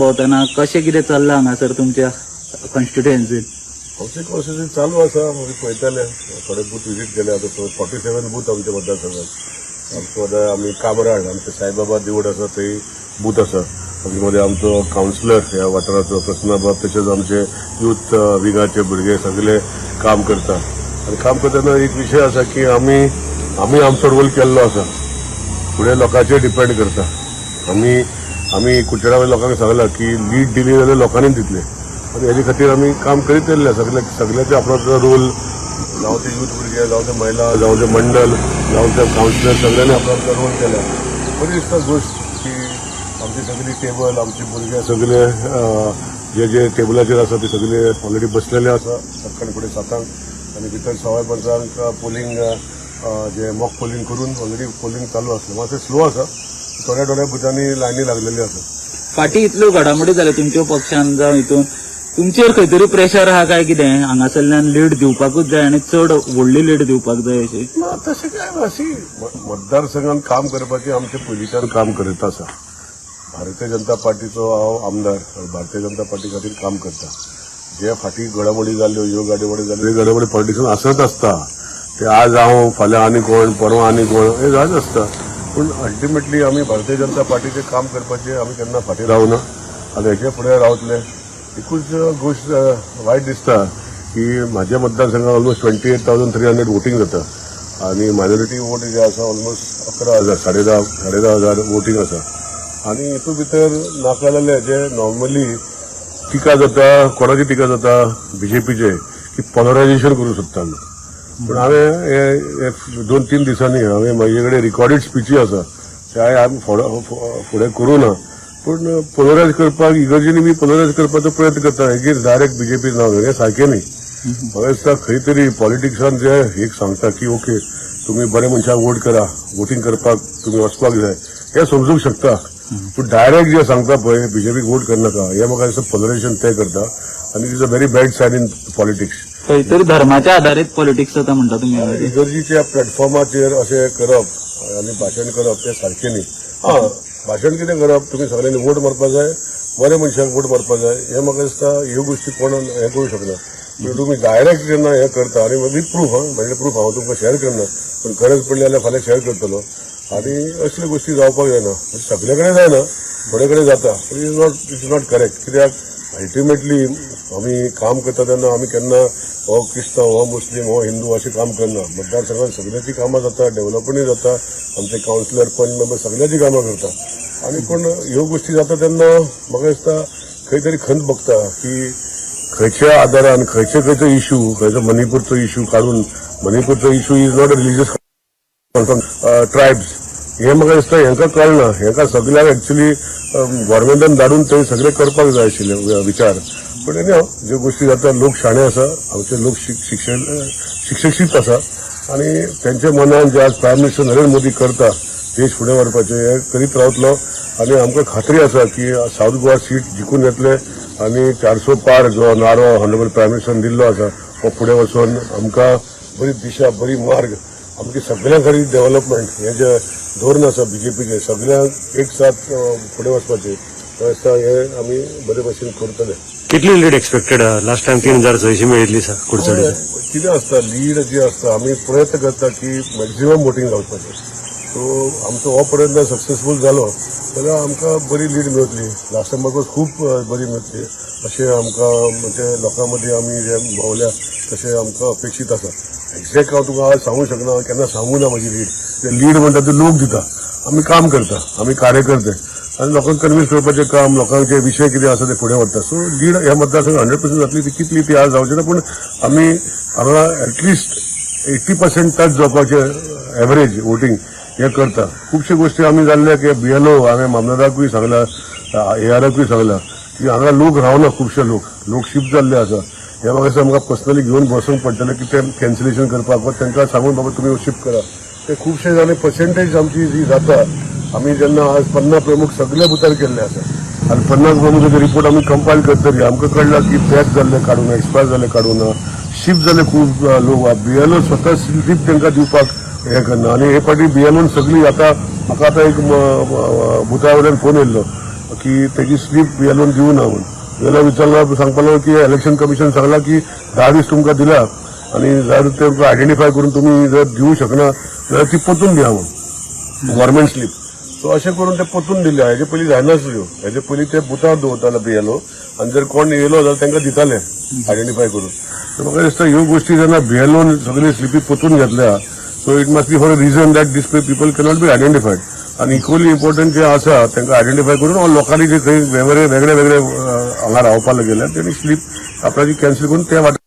भोंवतना कशें कितें चल्लां हांगासर तुमच्या कॉन्स्टिट्युएन्सीन आमचे कॉन्स्टिट्युएन्सी चालू आसा म्हणजे पळयताले थोडे बूथ विजीट केले आतां फॉर्टी सेवन बूथ आमच्या मतदारसंघात. आमचो आतां आमी कामराड आमचे साईबाबा देवूळ आसा थंय बूथ आसा मध्ये आमचो कावन्सिलर ह्या वाठाराचो प्रसन्नाबाब तशेंच आमचे युथ विंगाचे भुरगे सगळे काम करता आनी काम करतना एक विशय आसा की आमी आमी आमचो रोल केल्लो आसा फुडें लोकांचेर डिपेंड करता आमी आमी कुचेडावल्या लोकांक सांगला की लीड दिली जाल्यार लोकांनी दितले. आनी हेजे खातीर आमी काम करीत येयल्ले सगळे सगळ्याचे आपलो रोल जावं ते यूथ भुरगे जावं ते महिला जावं ते मंडल जावं ते कावन्सिलर सगळ्यांनी आपलो रोल केला. बरी दिसता गोश्ट की आमची सगळी टेबल आमचे भुरगे सगळे जे जे टेबलाचेर आसा ते सगळे ऑलरेडी बसलेले आसा सकाळी फुडें सातांक आनी भितर सवाय पंचांक पोलिंग जे मॉक पोलिंग करून ऑलरेडी पोलिंग चालू आसलें मातशें स्लो आसा थोड्या थोड्या बुथांनी लायनी लागलेली आसा फाटीं इतल्यो घडामोडी जाल्यो तुमच्या पक्षान जावं हितून तुमचेर खंय तरी प्रेशर आहा काय कितें हांगासरल्यान लीड दिवपाकूच जाय आनी चड व्हडली लीड दिवपाक जाय अशी. तशें काय अशी म- मतदारसंघात काम करपाचें आमचे पयलींच्यान काम करीत आसा. भारतीय जनता पार्टीचो हांव आमदार भारतीय जनता पार्टी खातीर काम करता. जे फाटीं घडामोडी जाल्यो ह्यो घडामोडी जाल्यो ह्यो घडामोडी पॉलिटिक्सान आसत आसता. ते आज हांव फाल्यां आनी कोण परवा आनी कोण हे जायच आसता. पूण अल्टिमेटली आमी भारतीय जनता पार्टीचें काम करपाचें आमी केन्ना फाटीं रावना आनी हेचे फुडें रावतले एकूच गोश्ट वायट दिसता की म्हाज्या मतदारसंघात almost twenty eight thousand three hundred voting जाता. आणि मायनॉरिटी वोट जे आसा ऑलमोस्ट अकरा हजार साडे दहा साडे दहा हजार वोटींग आसा आणि हितून भितर नाका नाकालेले जे नॉर्मली टिका जाता कोणाची टिका जाता बीजेपीचे की पॉलरायझेशन करूंक सोदता आमी. पूण हांवें दोन तीन दिसांनी हांवें म्हाजे कडेन रिकॉर्डेड स्पिची आसा. ते हांवें फुडें फुडें करूं ना. पूण पोलरायज करपाक इगर्जेनी मी पोलरायज करपाचो प्रयत्न करता. हेगेर डायरेक्ट बीजेपी नांव घेवन हें सारकें न्ही. म्हाका दिसता खंय तरी पॉलिटिक्सान जे एक सांगता की ओके तुम्ही बरे मनशाक वोट करा. वोटींग करपाक तुम्ही वचपाक जाय. हे समजूंक शकता. पूण डायरेक्ट जे सांगता पळय बीजेपीक वोट करनाका हे म्हाका दिसता पोलरायझेशन ते करता. आनी is a very bad sign in politics खंय धर्माच्या आधारीत पॉलिटिक्स जाता म्हणटा तुमी इगर्जीच्या प्लॅटफॉर्माचेर अशें करप आनी भाशण करप तें सारकें न्ही. हां भाशण कितें करप? तुमी सगळ्यांनी वोट मारपाक जाय बरे मनशाक वोट मारपाक जाय. हे म्हाका दिसता ह्यो गोश्टी कोण हें करूं शकना म्हणजे तुमी डायरेक्ट जेन्ना हें करता आनी विथ प्रूफ हां म्हणजे प्रूफ हांव तुमकां शेअर करना पूण गरज पडली जाल्यार फाल्यां शेअर करतलो. आनी असल्यो गोश्टी जावपाक जायना. म्हणजे सगळे कडेन जायना थोडे कडेन जाता it is not it is not correct कित्याक? अल्टिमेटली आमी काम करता तेन्ना आमी केन्ना हो क्रिस्तांव हो मुस्लीम हो हिंदू अशें काम करना मतदारसंघात सगळ्याची कामां जाता डेव्हलपमेंटूय जाता आमचे कावन्सिलर पंच मेंबर सगळ्याची कामां करता आनी पूण ह्यो गोश्टी जाता तेन्ना म्हाका दिसता खंय तरी खंत बघता की खंयच्या आदारान खंयचे खंयचो इश्यू खंयचो मणिपूरचो इश्यू काडून मणिपूरचो issue is not a religious tribes हे म्हाका दिसता हेंका कळना हेंका सगळ्यांक एक्चुली गव्हर्मेंटान धाडून थंय सगळे करपाक जाय आशिल्ले विचार. पूण एनी ज्यो गोश्टी जाता लोक शाणे आसा आमचे लोक शिक्षण शिक्षशीत आसा. आनी तेंच्या मनान जे आज प्रायम मिनिस्टर नरेंद्र मोदी करता देश फुडें व्हरपाचें हें करीत रावतलो. आनी आमकां खात्री आसा की सावथ गोवा सीट जिखून येतले आनी चारसो पार जो नारो हॉनरेबल प्रायम मिनिस्टरान दिल्लो आसा हो फुडें वचून आमकां बरी दिशा बरी मार्ग आमचे सगळ्यां खातीर डेव्हलपमेंट हे जे धोरण आसा बीजेपीचे सगळ्यांक एक साथ फुडें वचपाचें हे आमी बरे भशेन करतले कितली लीड एक्सपेक्टेड लास्ट टाइम तीन हजार सयशीं मेळिल्ली सर कुडचडीची कितें आसता लीड जी आसता आमी प्रयत्न करता की मॅक्झिमम वोटींग जावपाचें सो आमचो हो पर्यंत सक्सेसफूल जालो जाल्यार आमकां बरी लीड मेळटली लास्ट टायम खूब बरी मेळटली अशें आमकां म्हणजे लोकां मदीं आमी जे भोंवल्या तशें आमकां अपेक्षीत आसा एक्झॅक्ट हांव तुका आज सांगूंक शकना केन्ना सांगूं ना म्हजी लीड ते लीड म्हणटा ते लोक दिता. आमी काम करता आमी कार्यकर्ते आनी लोकांक कन्विन्स करपाचें काम लोकांचे विशय कितें आसा ते फुडें व्हरता सो लीड ह्या मतदारसंघ हंड्रेड पर्सेंट जातली ती कितली ती आज जावची ना पूण आमी हांगा at least eighty percent touch जावपाचें एवरेज वोटींग हें करता खुबश्यो गोश्टी आमी जाल्ल्या की बीएलओ हांवें मामलेदाराकूय सांगला एआरएफूय सांगला. की हांगा लोक रावना खुबशे लोक. लोक शिफ्ट जाल्ले आसा हे म्हाका आमकां पर्सनली घेवन बसूंक पडटलें की तें कॅन्सलेशन करपाक वा तांकां सांगून बाबा तुमी शिफ्ट करा. ते खुबशे जाणे पर्सेंटेज आमची जी जाता आमी जेन्ना आज पन्नास प्रमुख सगळे बुतार केल्ले आसा आनी पन्नास प्रमुखाचे रिपोर्ट आमी कंपायल करतली आमकां कळला की पॅक जाल्ले काडूना एक्सपायर जाल्ले काडूना शिफ्ट जाले खूब अ, लोक. बीएलओ स्वता स्लीप तांकां दिवपाक हें करना आनी हे फाटी बीएलओन सगळी आता म्हाका आतां एक भुता वयल्यान फोन येयल्लो की त्याची स्लीप येलोन दिवं ना म्हणून याला विचारला सांगपाला की इलेक्शन कमिशन सांगला की धा दीस तुमकां दिला आणि जर ते आयडेंटिफाय करून तुम्ही जर देऊ शकना जाल्यार ती पोतून द्या म्हणून गव्हर्नमेंट स्लीप सो अशें करून ते पोतून दिले. हेजे पयलीं जायनासल्यो हेजे पयलीं ते बुतार दवरताले बियालो आनी जर कोण येयलो जाल्यार तांकां दिताले आयडेंटिफाय करून. म्हाका दिसता ह्यो गोश्टी जेन्ना बियालोन सगळी स्लिपी पोतून घेतल्या so it must be for a reason that this people cannot be identified आणि इक्वली इम्पॉर्टंट जे आसा तांकां आयडेंटिफाय करून लोकांनी जे खंय वेगळे वेगळे वेगळे हांगा रावपाक गेल्या तेणी स्लीप आपल्याची कॅन्सल करून त्या वाटेन